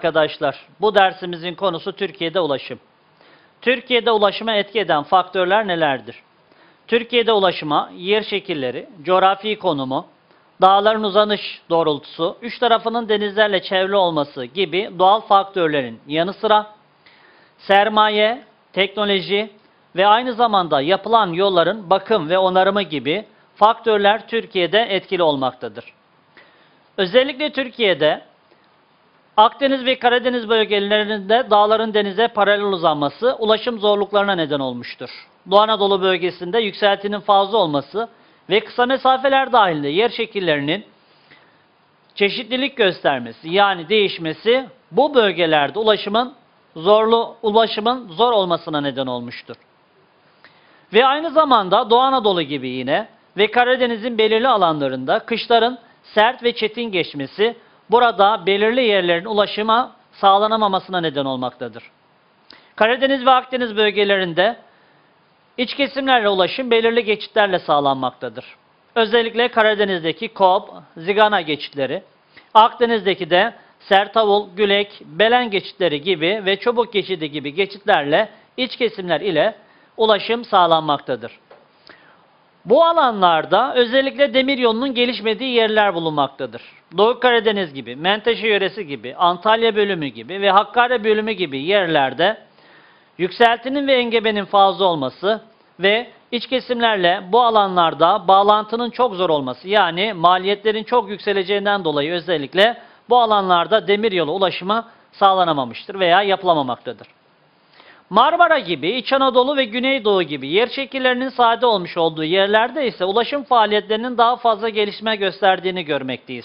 Arkadaşlar, bu dersimizin konusu Türkiye'de ulaşım. Türkiye'de ulaşıma etki eden faktörler nelerdir? Türkiye'de ulaşıma yer şekilleri, coğrafi konumu, dağların uzanış doğrultusu, üç tarafının denizlerle çevrili olması gibi doğal faktörlerin yanı sıra sermaye, teknoloji ve aynı zamanda yapılan yolların bakım ve onarımı gibi faktörler Türkiye'de etkili olmaktadır. Özellikle Türkiye'de Akdeniz ve Karadeniz bölgelerinde dağların denize paralel uzanması ulaşım zorluklarına neden olmuştur. Doğu Anadolu bölgesinde yükseltinin fazla olması ve kısa mesafeler dahilinde yer şekillerinin çeşitlilik göstermesi yani değişmesi bu bölgelerde ulaşımın zorlu ulaşımın zor olmasına neden olmuştur. Ve aynı zamanda Doğu Anadolu gibi yine ve Karadeniz'in belirli alanlarında kışların sert ve çetin geçmesi burada belirli yerlerin ulaşıma sağlanamamasına neden olmaktadır. Karadeniz ve Akdeniz bölgelerinde iç kesimlerle ulaşım belirli geçitlerle sağlanmaktadır. Özellikle Karadeniz'deki Kob, Zigana geçitleri, Akdeniz'deki de Sertavul, Gülek, Belen geçitleri gibi ve Çubuk geçidi gibi geçitlerle iç kesimler ile ulaşım sağlanmaktadır. Bu alanlarda özellikle demiryolunun gelişmediği yerler bulunmaktadır. Doğu Karadeniz gibi, Menteşe yöresi gibi, Antalya bölümü gibi ve Hakkari bölümü gibi yerlerde yükseltinin ve engebenin fazla olması ve iç kesimlerle bu alanlarda bağlantının çok zor olması yani maliyetlerin çok yükseleceğinden dolayı özellikle bu alanlarda demiryolu ulaşıma sağlanamamıştır veya yapılamamaktadır. Marmara gibi, İç Anadolu ve Güneydoğu gibi yer şekillerinin sade olmuş olduğu yerlerde ise ulaşım faaliyetlerinin daha fazla gelişme gösterdiğini görmekteyiz.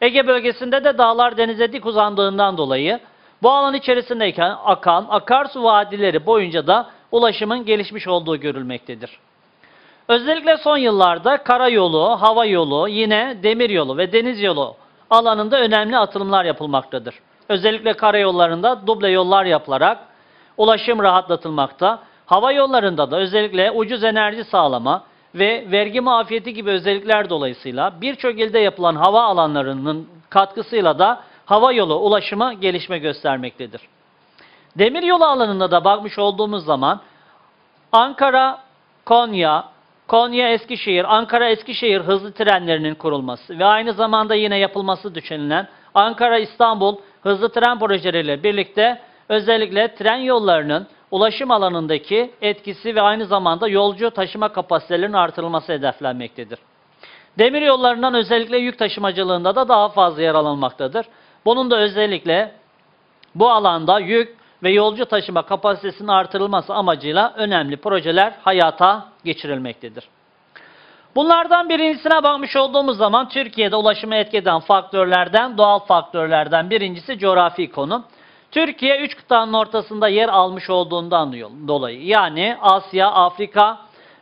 Ege bölgesinde de dağlar denize dik uzandığından dolayı bu alan içerisindeyken akan akarsu vadileri boyunca da ulaşımın gelişmiş olduğu görülmektedir. Özellikle son yıllarda karayolu, hava yolu, yine demir yolu ve deniz yolu alanında önemli atılımlar yapılmaktadır. Özellikle karayollarında duble yollar yapılarak ulaşım rahatlatılmakta. Hava yollarında da özellikle ucuz enerji sağlama ve vergi muafiyeti gibi özellikler dolayısıyla birçok ilde yapılan hava alanlarının katkısıyla da hava yolu ulaşımı gelişme göstermektedir. Demiryolu alanında da bakmış olduğumuz zaman Ankara, Konya, Konya Eskişehir, Ankara Eskişehir hızlı trenlerinin kurulması ve aynı zamanda yine yapılması düşünülen Ankara İstanbul hızlı tren projeleriyle birlikte özellikle tren yollarının ulaşım alanındaki etkisi ve aynı zamanda yolcu taşıma kapasitelerinin artırılması hedeflenmektedir. Demir yollarından özellikle yük taşımacılığında da daha fazla yer alınmaktadır. Bunun da özellikle bu alanda yük ve yolcu taşıma kapasitesinin artırılması amacıyla önemli projeler hayata geçirilmektedir. Bunlardan birincisine bakmış olduğumuz zaman Türkiye'de ulaşımı etkeden faktörlerden, doğal faktörlerden birincisi coğrafi konum. Türkiye üç kıtanın ortasında yer almış olduğundan dolayı yani Asya, Afrika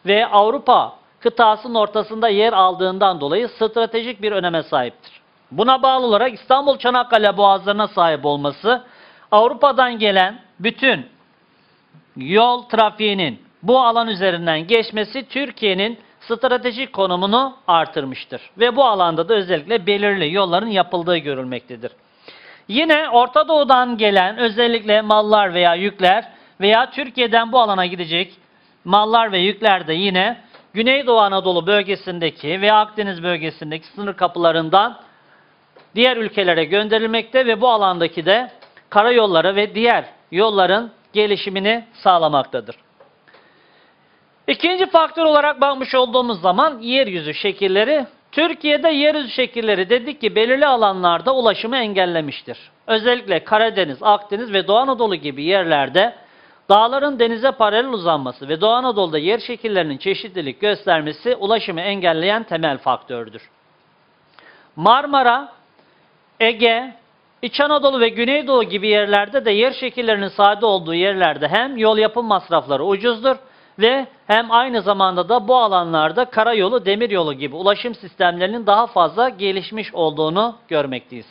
ve Avrupa kıtasının ortasında yer aldığından dolayı stratejik bir öneme sahiptir. Buna bağlı olarak İstanbul Çanakkale boğazlarına sahip olması Avrupa'dan gelen bütün yol trafiğinin bu alan üzerinden geçmesi Türkiye'nin stratejik konumunu artırmıştır. Ve bu alanda da özellikle belirli yolların yapıldığı görülmektedir. Yine Orta Doğu'dan gelen özellikle mallar veya yükler veya Türkiye'den bu alana gidecek mallar ve yükler de yine Güneydoğu Anadolu bölgesindeki veya Akdeniz bölgesindeki sınır kapılarından diğer ülkelere gönderilmekte ve bu alandaki de karayolları ve diğer yolların gelişimini sağlamaktadır. İkinci faktör olarak bakmış olduğumuz zaman yeryüzü şekilleri. Türkiye'de yeryüzü şekilleri dedik ki belirli alanlarda ulaşımı engellemiştir. Özellikle Karadeniz, Akdeniz ve Doğu Anadolu gibi yerlerde dağların denize paralel uzanması ve Doğu Anadolu'da yer şekillerinin çeşitlilik göstermesi ulaşımı engelleyen temel faktördür. Marmara, Ege, İç Anadolu ve Güneydoğu gibi yerlerde de yer şekillerinin sade olduğu yerlerde hem yol yapım masrafları ucuzdur ve hem aynı zamanda da bu alanlarda karayolu, demiryolu gibi ulaşım sistemlerinin daha fazla gelişmiş olduğunu görmekteyiz.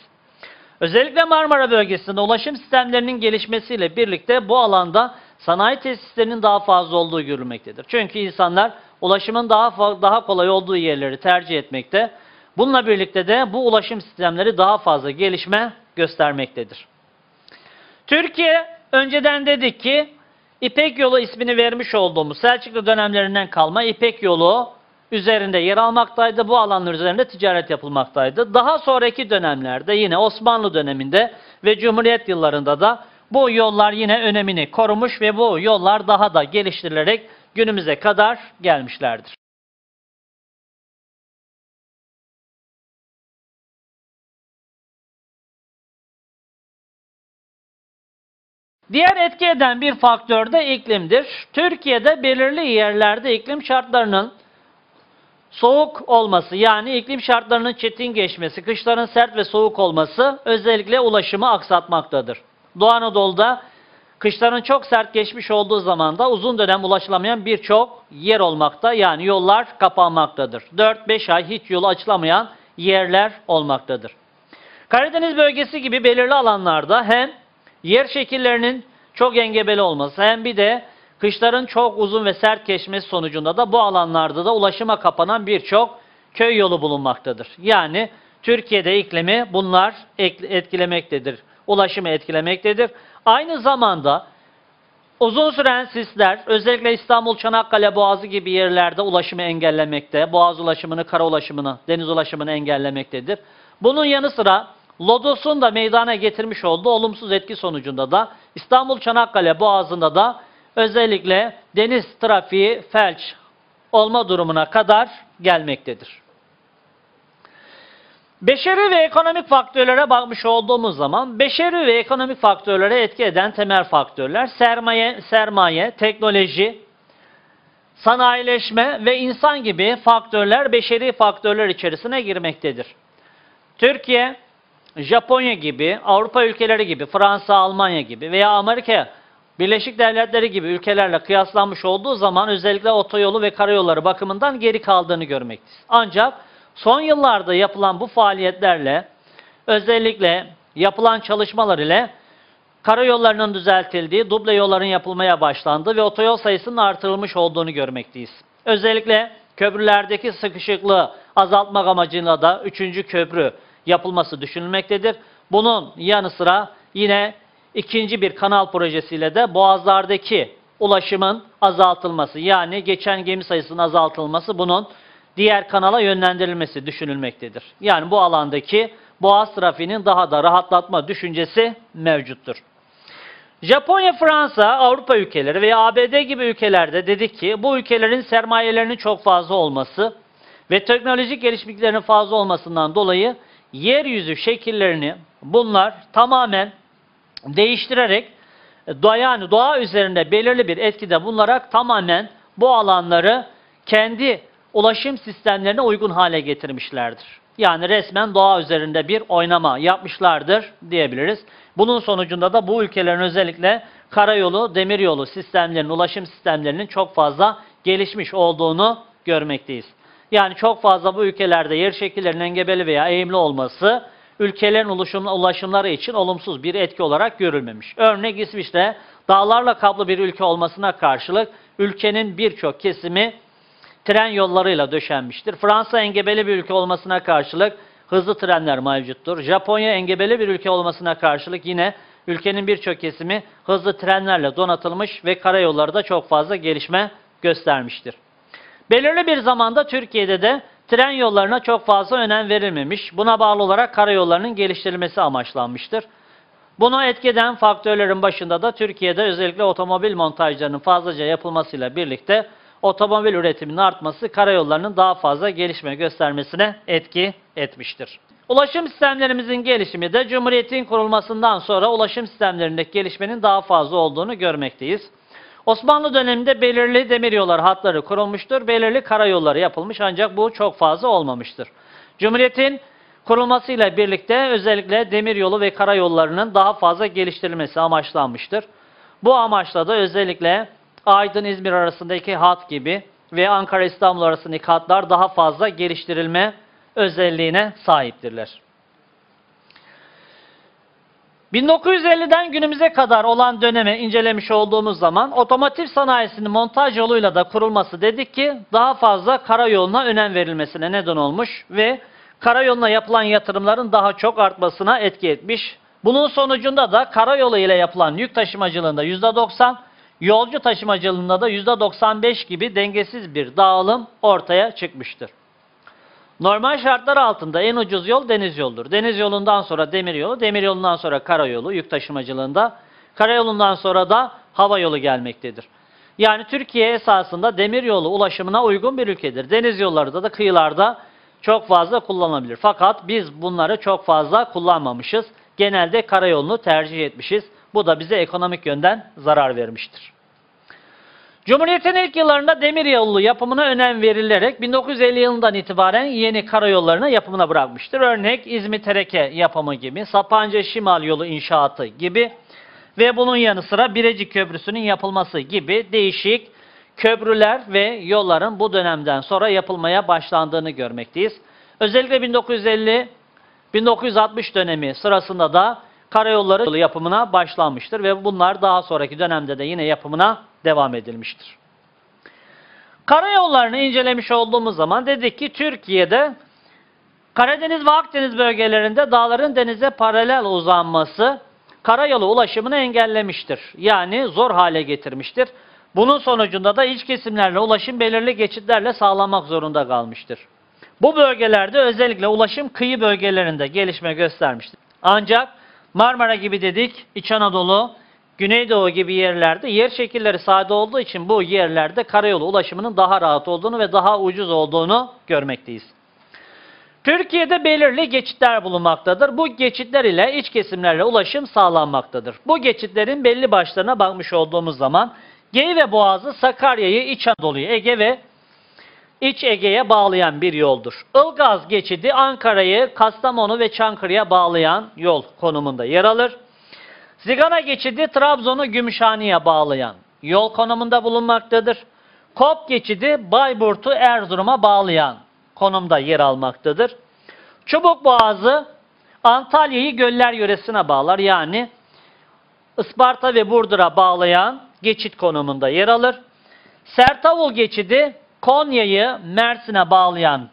Özellikle Marmara bölgesinde ulaşım sistemlerinin gelişmesiyle birlikte bu alanda sanayi tesislerinin daha fazla olduğu görülmektedir. Çünkü insanlar ulaşımın daha daha kolay olduğu yerleri tercih etmekte. Bununla birlikte de bu ulaşım sistemleri daha fazla gelişme göstermektedir. Türkiye önceden dedik ki İpek Yolu ismini vermiş olduğumuz Selçuklu dönemlerinden kalma İpek Yolu üzerinde yer almaktaydı. Bu alanlar üzerinde ticaret yapılmaktaydı. Daha sonraki dönemlerde yine Osmanlı döneminde ve Cumhuriyet yıllarında da bu yollar yine önemini korumuş ve bu yollar daha da geliştirilerek günümüze kadar gelmişlerdir. Diğer etki eden bir faktör de iklimdir. Türkiye'de belirli yerlerde iklim şartlarının soğuk olması yani iklim şartlarının çetin geçmesi, kışların sert ve soğuk olması özellikle ulaşımı aksatmaktadır. Doğu Anadolu'da kışların çok sert geçmiş olduğu zaman da uzun dönem ulaşılamayan birçok yer olmakta yani yollar kapanmaktadır. 4-5 ay hiç yolu açılamayan yerler olmaktadır. Karadeniz bölgesi gibi belirli alanlarda hem yer şekillerinin çok engebeli olması hem bir de kışların çok uzun ve sert geçmesi sonucunda da bu alanlarda da ulaşıma kapanan birçok köy yolu bulunmaktadır. Yani Türkiye'de iklimi bunlar etkilemektedir. Ulaşımı etkilemektedir. Aynı zamanda uzun süren sisler özellikle İstanbul Çanakkale Boğazı gibi yerlerde ulaşımı engellemekte. Boğaz ulaşımını, kara ulaşımını, deniz ulaşımını engellemektedir. Bunun yanı sıra Lodos'un da meydana getirmiş olduğu olumsuz etki sonucunda da İstanbul Çanakkale Boğazı'nda da özellikle deniz trafiği felç olma durumuna kadar gelmektedir. Beşeri ve ekonomik faktörlere bakmış olduğumuz zaman beşeri ve ekonomik faktörlere etki eden temel faktörler sermaye, sermaye, teknoloji, sanayileşme ve insan gibi faktörler beşeri faktörler içerisine girmektedir. Türkiye Japonya gibi, Avrupa ülkeleri gibi, Fransa, Almanya gibi veya Amerika Birleşik Devletleri gibi ülkelerle kıyaslanmış olduğu zaman özellikle otoyolu ve karayolları bakımından geri kaldığını görmekteyiz. Ancak son yıllarda yapılan bu faaliyetlerle özellikle yapılan çalışmalar ile karayollarının düzeltildiği, duble yolların yapılmaya başlandığı ve otoyol sayısının artırılmış olduğunu görmekteyiz. Özellikle köprülerdeki sıkışıklığı azaltmak amacıyla da 3. köprü yapılması düşünülmektedir. Bunun yanı sıra yine ikinci bir kanal projesiyle de boğazlardaki ulaşımın azaltılması yani geçen gemi sayısının azaltılması bunun diğer kanala yönlendirilmesi düşünülmektedir. Yani bu alandaki boğaz trafiğinin daha da rahatlatma düşüncesi mevcuttur. Japonya, Fransa, Avrupa ülkeleri veya ABD gibi ülkelerde dedik ki bu ülkelerin sermayelerinin çok fazla olması ve teknolojik gelişmişliklerin fazla olmasından dolayı yeryüzü şekillerini bunlar tamamen değiştirerek doğa, yani doğa üzerinde belirli bir etkide bulunarak tamamen bu alanları kendi ulaşım sistemlerine uygun hale getirmişlerdir. Yani resmen doğa üzerinde bir oynama yapmışlardır diyebiliriz. Bunun sonucunda da bu ülkelerin özellikle karayolu, demiryolu sistemlerinin, ulaşım sistemlerinin çok fazla gelişmiş olduğunu görmekteyiz. Yani çok fazla bu ülkelerde yer şekillerinin engebeli veya eğimli olması ülkelerin ulaşım, ulaşımları için olumsuz bir etki olarak görülmemiş. Örnek İsviçre dağlarla kaplı bir ülke olmasına karşılık ülkenin birçok kesimi tren yollarıyla döşenmiştir. Fransa engebeli bir ülke olmasına karşılık hızlı trenler mevcuttur. Japonya engebeli bir ülke olmasına karşılık yine ülkenin birçok kesimi hızlı trenlerle donatılmış ve karayolları da çok fazla gelişme göstermiştir. Belirli bir zamanda Türkiye'de de tren yollarına çok fazla önem verilmemiş. Buna bağlı olarak karayollarının geliştirilmesi amaçlanmıştır. Buna etkeden faktörlerin başında da Türkiye'de özellikle otomobil montajlarının fazlaca yapılmasıyla birlikte otomobil üretiminin artması karayollarının daha fazla gelişme göstermesine etki etmiştir. Ulaşım sistemlerimizin gelişimi de Cumhuriyet'in kurulmasından sonra ulaşım sistemlerindeki gelişmenin daha fazla olduğunu görmekteyiz. Osmanlı döneminde belirli demiryolları hatları kurulmuştur, belirli karayolları yapılmış ancak bu çok fazla olmamıştır. Cumhuriyetin kurulmasıyla birlikte özellikle demiryolu ve karayollarının daha fazla geliştirilmesi amaçlanmıştır. Bu amaçla da özellikle Aydın-İzmir arasındaki hat gibi ve Ankara-İstanbul arasındaki hatlar daha fazla geliştirilme özelliğine sahiptirler. 1950'den günümüze kadar olan dönemi incelemiş olduğumuz zaman otomotiv sanayisinin montaj yoluyla da kurulması dedik ki daha fazla karayoluna önem verilmesine neden olmuş ve karayoluna yapılan yatırımların daha çok artmasına etki etmiş. Bunun sonucunda da karayolu ile yapılan yük taşımacılığında %90, yolcu taşımacılığında da %95 gibi dengesiz bir dağılım ortaya çıkmıştır. Normal şartlar altında en ucuz yol deniz yoludur. Deniz yolundan sonra demir yolu, demir yolundan sonra karayolu yük taşımacılığında, karayolundan sonra da hava yolu gelmektedir. Yani Türkiye esasında demir yolu ulaşımına uygun bir ülkedir. Deniz yolları da, da kıyılarda çok fazla kullanılabilir. Fakat biz bunları çok fazla kullanmamışız. Genelde karayolunu tercih etmişiz. Bu da bize ekonomik yönden zarar vermiştir. Cumhuriyet'in ilk yıllarında demir yolu yapımına önem verilerek 1950 yılından itibaren yeni karayollarına yapımına bırakmıştır. Örnek İzmit Tereke yapımı gibi, Sapanca Şimal yolu inşaatı gibi ve bunun yanı sıra Birecik Köprüsü'nün yapılması gibi değişik köprüler ve yolların bu dönemden sonra yapılmaya başlandığını görmekteyiz. Özellikle 1950 1960 dönemi sırasında da karayolları yapımına başlanmıştır ve bunlar daha sonraki dönemde de yine yapımına devam edilmiştir. Karayollarını incelemiş olduğumuz zaman dedik ki Türkiye'de Karadeniz ve Akdeniz bölgelerinde dağların denize paralel uzanması karayolu ulaşımını engellemiştir. Yani zor hale getirmiştir. Bunun sonucunda da iç kesimlerle ulaşım belirli geçitlerle sağlamak zorunda kalmıştır. Bu bölgelerde özellikle ulaşım kıyı bölgelerinde gelişme göstermiştir. Ancak Marmara gibi dedik, İç Anadolu, Güneydoğu gibi yerlerde yer şekilleri sade olduğu için bu yerlerde karayolu ulaşımının daha rahat olduğunu ve daha ucuz olduğunu görmekteyiz. Türkiye'de belirli geçitler bulunmaktadır. Bu geçitler ile iç kesimlerle ulaşım sağlanmaktadır. Bu geçitlerin belli başlarına bakmış olduğumuz zaman Geyve Boğazı Sakarya'yı İç Anadolu'yu Ege ve İç Ege'ye bağlayan bir yoldur. Ilgaz geçidi Ankara'yı Kastamonu ve Çankırı'ya bağlayan yol konumunda yer alır. Zigana geçidi Trabzon'u Gümüşhane'ye bağlayan yol konumunda bulunmaktadır. Kop geçidi Bayburt'u Erzurum'a bağlayan konumda yer almaktadır. Çubuk Boğazı Antalya'yı Göller yöresine bağlar yani Isparta ve Burdur'a bağlayan geçit konumunda yer alır. Sertavul geçidi Konya'yı Mersin'e bağlayan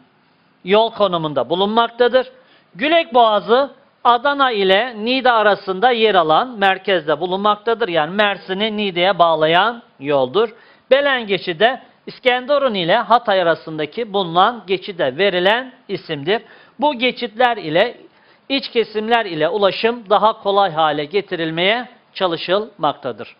yol konumunda bulunmaktadır. Gülek Boğazı Adana ile Niğde arasında yer alan merkezde bulunmaktadır. Yani Mersin'i Niğde'ye bağlayan yoldur. Belen geçidi İskenderun ile Hatay arasındaki bulunan geçide verilen isimdir. Bu geçitler ile iç kesimler ile ulaşım daha kolay hale getirilmeye çalışılmaktadır.